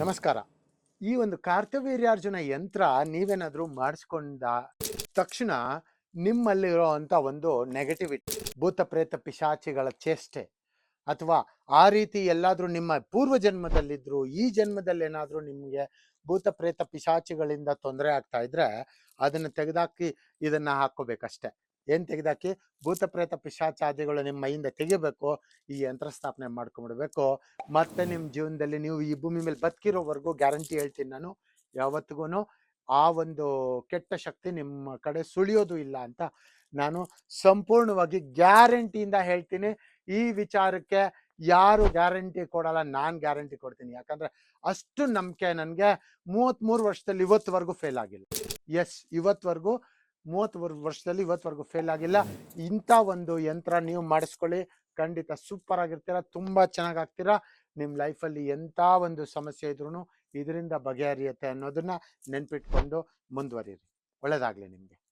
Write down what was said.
ನಮಸ್ಕಾರ. ಈ ಒಂದು ಕಾರ್ತವೀರ್ಯಾರ್ಜುನ ಯಂತ್ರ ನೀವೇನಾದರೂ ಮಾಡಿಸ್ಕೊಂಡ ತಕ್ಷಣ ನಿಮ್ಮಲ್ಲಿರೋ ಅಂಥ ಒಂದು ನೆಗೆಟಿವಿಟಿ ಭೂತ ಪ್ರೇತ ಪಿಶಾಚಿಗಳ ಚೇಷ್ಟೆ ಅಥವಾ ಆ ರೀತಿ ಎಲ್ಲಾದರೂ ನಿಮ್ಮ ಪೂರ್ವ ಜನ್ಮದಲ್ಲಿದ್ರು ಈ ಜನ್ಮದಲ್ಲಿ ಏನಾದ್ರೂ ನಿಮ್ಗೆ ಭೂತ ಪ್ರೇತ ಪಿಶಾಚಿಗಳಿಂದ ತೊಂದರೆ ಆಗ್ತಾ ಇದ್ರೆ ಅದನ್ನ ತೆಗೆದಾಕಿ ಇದನ್ನ ಹಾಕೋಬೇಕಷ್ಟೆ ಏನ್ ತೆಗೆದಾಕಿ ಭೂತ ಪ್ರೇತ ಪಿಶಾಚಾದಿಗಳು ನಿಮ್ಮ ಮೈಯಿಂದ ತೆಗಿಬೇಕು, ಈ ಯಂತ್ರ ಸ್ಥಾಪನೆ ಮಾಡ್ಕೊಂಡ್ಬಿಡ್ಬೇಕು ಮತ್ತೆ ನಿಮ್ಮ ಜೀವನದಲ್ಲಿ ನೀವು ಈ ಭೂಮಿ ಮೇಲೆ ಬದುಕಿರೋವರೆಗೂ ಗ್ಯಾರಂಟಿ ಹೇಳ್ತೀನಿ ನಾನು. ಯಾವತ್ತಿಗೂ ಆ ಒಂದು ಕೆಟ್ಟ ಶಕ್ತಿ ನಿಮ್ಮ ಕಡೆ ಸುಳಿಯೋದು ಇಲ್ಲ ಅಂತ ನಾನು ಸಂಪೂರ್ಣವಾಗಿ ಗ್ಯಾರಂಟಿಯಿಂದ ಹೇಳ್ತೀನಿ. ಈ ವಿಚಾರಕ್ಕೆ ಯಾರು ಗ್ಯಾರಂಟಿ ಕೊಡಲ್ಲ, ನಾನು ಗ್ಯಾರಂಟಿ ಕೊಡ್ತೀನಿ. ಯಾಕಂದ್ರೆ ಅಷ್ಟು ನಂಬಿಕೆ ನನಗೆ ಮೂವತ್ತ್ಮೂರು ವರ್ಷದಲ್ಲಿ ಇವತ್ತುವರೆಗೂ ಫೇಲ್ ಆಗಿಲ್ಲ. ಎಸ್ ಇವತ್ವರೆಗೂ ಮೂವತ್ತು ವರ್ಷದಲ್ಲಿ ಇವತ್ವರೆಗೂ ಫೇಲ್ ಆಗಿಲ್ಲ. ಇಂಥ ಒಂದು ಯಂತ್ರ ನೀವು ಮಾಡಿಸ್ಕೊಳ್ಳಿ. ಖಂಡಿತ ಸೂಪರ್ ಆಗಿರ್ತೀರ, ತುಂಬಾ ಚೆನ್ನಾಗಿ ಆಗ್ತೀರಾ. ನಿಮ್ಮ ಲೈಫಲ್ಲಿ ಎಂಥ ಒಂದು ಸಮಸ್ಯೆ ಇದ್ರೂ ಇದರಿಂದ ಬಗೆಹರಿಯುತ್ತೆ ಅನ್ನೋದನ್ನ ನೆನ್ಪಿಟ್ಕೊಂಡು ಮುಂದುವರಿಯಿರಿ. ಒಳ್ಳೇದಾಗ್ಲಿ ನಿಮ್ಗೆ.